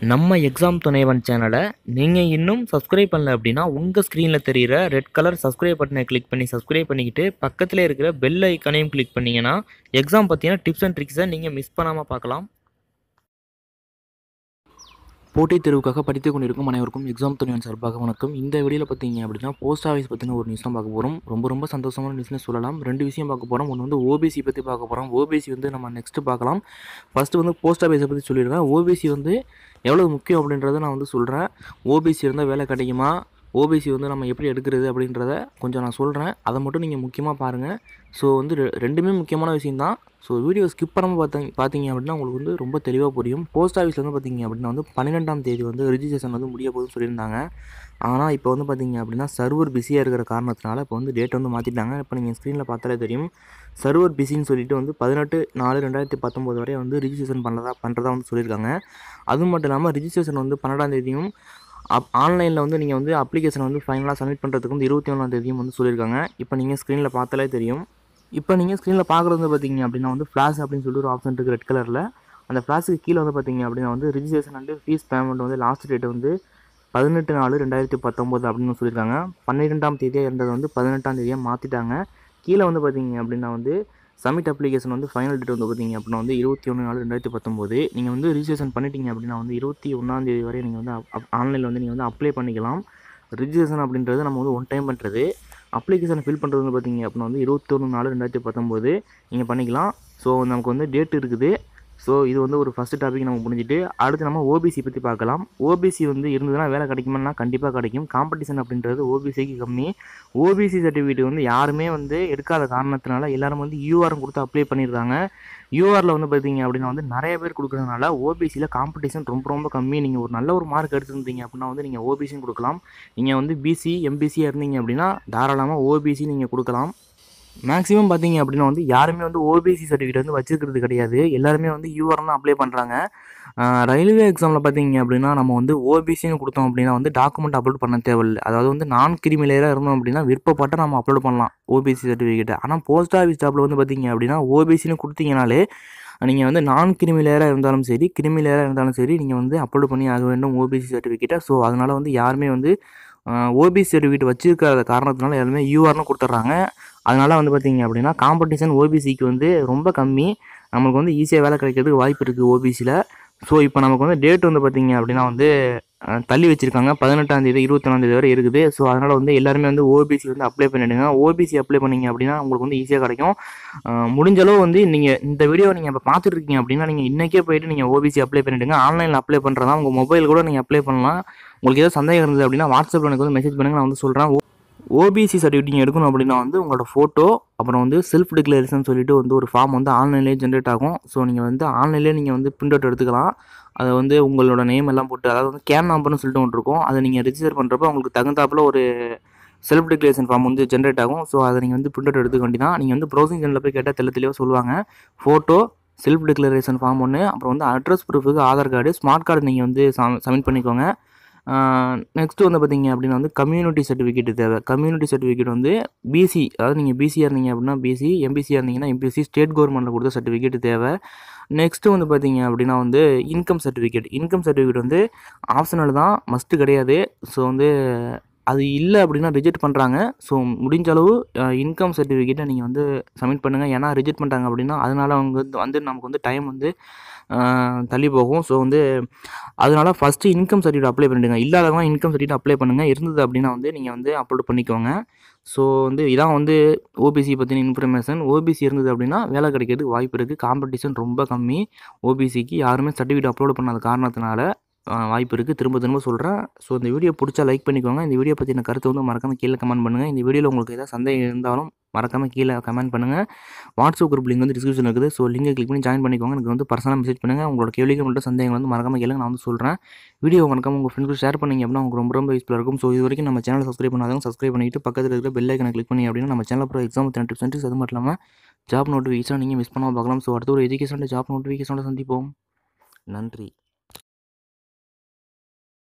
நம்ம எக்ஸாம் துணைவன் சேனலை நீங்கள் இன்னும் சப்ஸ்கிரைப் பண்ணல அப்படின்னா உங்கள் ஸ்க்ரீனில் தெரிகிற ரெட் கலர் சப்ஸ்கிரைப் பட்டனை கிளிக் பண்ணி சப்ஸ்கிரைப் பண்ணிக்கிட்டு பக்கத்தில் இருக்கிற பெல் ஐக்கனையும் கிளிக் பண்ணிங்கன்னா எக்ஸாம் பற்றின டிப்ஸ் அண்ட் ட்ரிக்ஸை நீங்கள் மிஸ் பண்ணாமல் பார்க்கலாம். போட்டித் தேர்வுக்காக படித்துக் கொண்டிருக்கும் அனைவருக்கும் எக்ஸாம் துணையின் சார்பாக வணக்கம். இந்த வீடியோவில் பார்த்தீங்க அப்படின்னா போஸ்ட் ஆஃபீஸ் பற்றின ஒரு நியூஸ் தான் பார்க்க போகிறோம் ரொம்ப ரொம்ப சந்தோஷமான நியூஸ்னு சொல்லலாம். ரெண்டு விஷயம் பார்க்க போகிறோம் ஒன்று வந்து ஓபிசி பற்றி பார்க்க போகிறோம் ஓபிசி வந்து நம்ம நெக்ஸ்ட்டு பார்க்கலாம். ஃபஸ்ட்டு வந்து போஸ்ட் ஆஃபீஸை பற்றி சொல்லியிருக்கேன் ஓபிசி வந்து எவ்வளோ முக்கியம் அப்படின்றத நான் வந்து சொல்கிறேன் ஓபிசி இருந்தால் வேலை கிடைக்குமா? ஓபிசி வந்து நம்ம எப்படி எடுக்கிறது அப்படின்றத கொஞ்சம் நான் சொல்கிறேன் அதை மட்டும் நீங்கள் முக்கியமாக பாருங்கள் ஸோ வந்து ரெ- ரெண்டுமே முக்கியமான விஷயம்தான் ஸோ வீடியோ ஸ்கிப் பண்ணாமல் பார்த்தீங்க பார்த்தீங்க அப்படின்னா உங்களுக்கு வந்து ரொம்ப தெளிவாக புரியும். போஸ்ட் ஆஃபீஸில் வந்து பார்த்தீங்க அப்படின்னா வந்து பன்னிரெண்டாம் தேதி வந்து ரிஜிஸ்ட்ரேஷன் வந்து முடிய போகுதுன்னு சொல்லியிருந்தாங்க. ஆனால் இப்போ வந்து பார்த்தீங்க அப்படின்னா சர்வர் பிஸியாக இருக்கிற காரணத்தினால இப்போ வந்து டேட் வந்து மாற்றிட்டாங்க இப்போ நீங்கள் ஸ்க்ரீனில் பார்த்தாலே தெரியும். சர்வர் பிஸின்னு சொல்லிட்டு வந்து பதினெட்டு நாலு ரெண்டாயிரத்தி பத்தொம்போது வரை வந்து ரிஜிஸ்ட்ரேஷன் பண்ணுறதா பண்ணுறதா வந்து சொல்லியிருக்காங்க. அது மட்டும் இல்லாமல் ரிஜிஸ்ட்ரேஷன் வந்து பன்னெண்டாம் தேதியும் அப் ஆன்லைனில் வந்து நீங்கள் வந்து அப்ளிகேஷன் வந்து ஃபைனலாக சப்மிட் பண்ணுறதுக்கு வந்து இருபத்தி ஒன்றாம் தேதியும் வந்து சொல்லியிருக்காங்க இப்போ நீங்கள் ஸ்க்ரீனில் பார்த்தாலே தெரியும். இப்போ நீங்கள் ஸ்க்ரீனில் பார்க்குறது வந்து பார்த்தீங்க அப்படின்னா வந்து ஃப்ளாஷ் அப்படின்னு சொல்லிட்டு ஒரு ஆப்ஷன் இருக்குது ரெட் கலரில் அந்த ஃப்ளாஷுக்கு கீழே வந்து பார்த்தீங்க அப்படின்னா வந்து ரிஜிஸ்ட்ரேஷன் அண்டு ஃபீஸ் பேமெண்ட் வந்து லாஸ்ட் டேட் வந்து பதினெட்டு நாலு ரெண்டாயிரத்தி பத்தொம்போது அப்படின்னு சொல்லியிருக்காங்க பன்னிரெண்டாம் தேதியாக இருந்தது வந்து பதினெட்டாம் தேதியாக மாற்றிட்டாங்க கீழே வந்து பார்த்தீங்க அப்படின்னா வந்து சப்மிட் அப்ளிகேஷன் வந்து ஃபைனல் டேட் வந்து பார்த்தீங்க அப்படின்னா வந்து இருபத்தி ஒன்று நாலு ரெண்டாயிரத்தி பத்தொம்போது. நீங்கள் வந்து ரிஜிஸ்ட்ரேஷன் பண்ணிட்டீங்க அப்படின்னா வந்து இருபத்தி ஒன்றாந்தேதி வரை நீங்கள் வந்து ஆன்லைனில் வந்து நீங்கள் வந்து அப்ளை பண்ணிக்கலாம். ரிஜிஸ்ட்ரேஷன் அப்படின்றது நம்ம வந்து ஒன் டைம் பண்ணுறது அப்ளிகேஷன் ஃபில் பண்ணுறது வந்து பார்த்தீங்க அப்படின்னா வந்து இருபத்தொன்று நாலு ரெண்டாயிரத்தி பத்தொம்போது. நீங்கள் பண்ணிக்கலாம். ஸோ நமக்கு வந்து டேட் இருக்குது. ஸோ இது வந்து ஒரு ஃபஸ்ட்டு டாபிக் நம்ம முடிஞ்சிட்டு அடுத்து நம்ம ஓபிசி பற்றி பார்க்கலாம். ஓபிசி வந்து இருந்ததுன்னா வேலை கிடைக்குமான்னா கண்டிப்பாக கிடைக்கும். காம்படிஷன் அப்படின்றது ஓபிசிக்கு கம்மி. ஓபிசி சர்டிஃபிகேட் வந்து யாருமே வந்து எடுக்காத காரணத்தினால எல்லாரும் வந்து யூஆர் கொடுத்து அப்ளை பண்ணியிருக்காங்க. யூஆரில் வந்து பார்த்தீங்க அப்படின்னா வந்து நிறைய பேர் கொடுக்குறதுனால ஓபிசியில் காம்படிஷன் ரொம்ப ரொம்ப கம்மி. நீங்கள் ஒரு நல்ல ஒரு மார்க் எடுத்துருந்தீங்க அப்படின்னா வந்து நீங்கள் ஓபிசியும் கொடுக்கலாம். நீங்கள் வந்து பிசி எம்பிசியாக இருந்தீங்க அப்படின்னா தாராளமாக ஓபிசி நீங்கள் கொடுக்கலாம். மேக்ஸிமம் பார்த்தீங்க அப்படின்னா வந்து யாருமே வந்து ஓபிசி சர்டிஃபிகேட் வந்து வச்சுருக்கிறது கிடையாது. எல்லாருமே வந்து யூஆர் தான் அப்ளை பண்ணுறாங்க ரயில்வே எக்ஸாமில் பார்த்தீங்க அப்படின்னா நம்ம வந்து ஓபிசின்னு கொடுத்தோம் அப்படின்னா வந்து டாக்குமெண்ட் அப்லோட் பண்ண தேவையில்லை. அதாவது வந்து நான் கிரிமிலேயராக இருந்தோம் அப்படின்னா விருப்பப்பட்ட நம்ம அப்லோட் பண்ணலாம் ஓபிசி சர்டிஃபிகேட்டை ஆனால் போஸ்ட் ஆஃபீஸ் ஜாப்பில் வந்து பார்த்தீங்க அப்படின்னா ஓபிசின்னு கொடுத்தீங்கனாலே நீங்கள் வந்து நான் கிரிமிலேயராக இருந்தாலும் சரி கிரிமிலேயராக இருந்தாலும் சரி நீங்கள் வந்து அப்லோட் பண்ணி ஆக வேண்டும் ஓபிசி சர்டிஃபிகேட்டை ஸோ அதனால் வந்து யாருமே வந்து ஓபிசி சர்டிஃபிகேட் வச்சிருக்காத காரணத்தினால எல்லாமே யூஆர்னு கொடுத்துட்றாங்க. அதனால் வந்து பார்த்திங்க அப்படின்னா காம்படிஷன் ஓபிசிக்கு வந்து ரொம்ப கம்மி. நமக்கு வந்து ஈஸியாக வேலை கிடைக்கிறதுக்கு வாய்ப்பு இருக்குது ஓபிசியில் ஸோ இப்போ நமக்கு வந்து டேட் வந்து பார்த்தீங்க அப்படின்னா வந்து தள்ளி வச்சுருக்காங்க. பதினெட்டாம் தேதி இருபத்தொன்னாம் தேதி வரை இருக்குது. ஸோ அதனால் வந்து எல்லாருமே வந்து ஓபிசி வந்து அப்ளை பண்ணிவிடுங்க ஓபிசி அப்ளை பண்ணீங்க அப்படின்னா உங்களுக்கு வந்து ஈஸியாக கிடைக்கும். முடிஞ்ச அளவு வந்து நீங்கள் இந்த வீடியோ நீங்கள் இப்போ பார்த்துட்டு இருக்கீங்க அப்படின்னா நீங்கள் இன்றைக்கே போயிட்டு நீங்கள் ஓபிசி அப்ளை பண்ணிவிடுங்க ஆன்லைனில் அப்ளை பண்ணுறதா உங்கள் மொபைல் கூட நீங்கள் அப்ளை பண்ணலாம். உங்களுக்கு ஏதாவது சந்தேகம் இருந்தது அப்படின்னா வாட்ஸ்அப்பில் எனக்கு வந்து மெசேஜ் பண்ணுங்கள் நான் வந்து சொல்கிறேன் ஓபிசி சர்டிஃபிகேட் நீங்கள் எடுக்கணும் அப்படின்னா வந்து உங்களோட ஃபோட்டோ அப்புறம் வந்து செல்ஃப் டிக்ளரேஷன் சொல்லிட்டு வந்து ஒரு ஃபார்ம் வந்து ஆன்லைன்லேயே ஜென்ரேட் ஆகும். ஸோ நீங்கள் வந்து ஆன்லைன்லேயே நீங்கள் வந்து பிரிண்ட் அவுட் எடுத்துக்கலாம். அதை வந்து உங்களோட நேம் எல்லாம் போட்டு அதாவது வந்து கேன் நம்பர்னு சொல்லிட்டு ஒன்று இருக்கும். அதை நீங்கள் ரிஜிஸ்டர் பண்ணுறப்போ உங்களுக்கு தகுந்தாப்புல ஒரு செல்ஃப் டிக்ளரேஷன் ஃபார்ம் வந்து ஜென்ரேட் ஆகும். ஸோ அதை நீங்கள் வந்து பிரிண்ட் அவுட் எடுத்துக்க வேண்டியதான் நீங்கள் வந்து ப்ரௌசிங் சென்டரில் போய் கேட்டால் தெளிவு தெளிவாக சொல்லுவாங்க. ஃபோட்டோ செல்ஃப் டிக்ளரேஷன் ஃபார்ம் ஒன்று அப்புறம் வந்து அட்ரஸ் ப்ரூஃபுக்கு ஆதார் கார்டு ஸ்மார்ட் கார்டு நீங்கள் வந்து சப்மிட் பண்ணிக்கோங்க. நெக்ஸ்ட்டு வந்து பார்த்தீங்க அப்படின்னா வந்து கம்யூனிட்டி சர்டிஃபிகேட் தேவை. கம்யூனிட்டி சர்டிஃபிகேட் வந்து பிசி அதாவது நீங்கள் பிசியாக இருந்தீங்க அப்படின்னா பிசி எம்பிசியாக இருந்தீங்கன்னா எம்பிசி ஸ்டேட் கவர்மெண்ட்டில் கொடுத்த சர்டிஃபிகேட் தேவை. நெக்ஸ்ட்டு வந்து பார்த்தீங்க அப்படின்னா வந்து இன்கம் சர்டிஃபிகேட் இன்கம் சர்டிஃபிகேட் வந்து ஆப்ஷனல் தான் மஸ்ட்டு கிடையாது. ஸோ வந்து அது இல்லை அப்படின்னா ரிஜெக்ட் பண்ணுறாங்க ஸோ முடிஞ்ச அளவு இன்கம் சர்டிஃபிகேட்டை நீங்கள் வந்து சப்மிட் பண்ணுங்கள் ஏன்னா ரிஜெக்ட் பண்ணிட்டாங்க அப்படின்னா அதனால அவங்க வந்து- நமக்கு வந்து டைம் வந்து தள்ளி போகும். ஸோ வந்து அதனால் ஃபஸ்ட்டு இன்கம் சர்டிஃபிகேட் அப்ளை பண்ணிடுங்க. இல்லாதவங்க இன்கம் சர்டிஃபிகேட் அப்ளை பண்ணுங்கள் இருந்தது அப்படின்னா வந்து நீங்கள் வந்து அப்லோட் பண்ணிக்கோங்க. ஸோ வந்து இதான் வந்து ஓபிசி பற்றின இன்ஃபர்மேஷன் ஓபிசி இருந்தது அப்படின்னா வேலை கிடைக்கிறதுக்கு வாய்ப்பு இருக்குது காம்படிஷன் ரொம்ப கம்மி. ஓபிசிக்கு யாருமே சர்டிஃபிகேட் அப்லோட் பண்ணாத காரணத்தினால வாய்ப்பு இருக்குது திரும்ப திரும்ப சொல்கிறேன் ஸோ இந்த வீடியோ பிடிச்சா லைக் பண்ணிக்கோங்க. இந்த வீடியோ பற்றின கருத்து வந்து மறக்காமல் கீழே கமெண்ட் பண்ணுங்கள் இந்த வீடியோவில் உங்களுக்கு ஏதாவது சந்தேகம் இருந்தாலும் மறக்காமல் கீழே கமெண்ட் பண்ணுங்கள் வாட்ஸ்அப் குரூப் லிங்க் வந்து டிஸ்கிரிப்ஷன் இருக்குது. ஸோ லிங்கை கிளிக் பண்ணி ஜாயின் பண்ணிக்கோங்க. எனக்கு வந்து பர்சனலாக மெசேஜ் பண்ணுங்கள் உங்களோட கேள்விகள் மட்டும் சந்தேகம் வந்து மறக்காமல் கேளுங்க நான் வந்து சொல்கிறேன் வீடியோ மறக்காம உங்கள் ஃப்ரெண்ட்ஸ்க்கு ஷேர் பண்ணிங்க அப்படின்னா உங்களுக்கு ரொம்ப ரொம்ப யூஸ்ஃபுல்லாக இருக்கும். ஸோ இது வரைக்கும் நம்ம சேனல் சப்ஸ்கிரைப் பண்ணாதவங்க சப்ஸ்கிரைப் பண்ணிட்டு பக்கத்தில் இருக்கிற பெல் ஐக்கனை கிளிக் பண்ணி அப்படின்னா நம்ம சேனல் அப்புறம் எக்ஸாம் டிப்ஸ் அண்ட் அது மட்டும் இல்லாமல் ஜாப் நோட்டிஃபிகேஷன் நீங்கள் மிஸ் பண்ணாமல் பார்க்கலாம். ஸோ அடுத்த ஒரு எஜுகேஷன் ஜாப் நோட்டிஃபிகேஷனோட சந்திப்போம். நன்றி.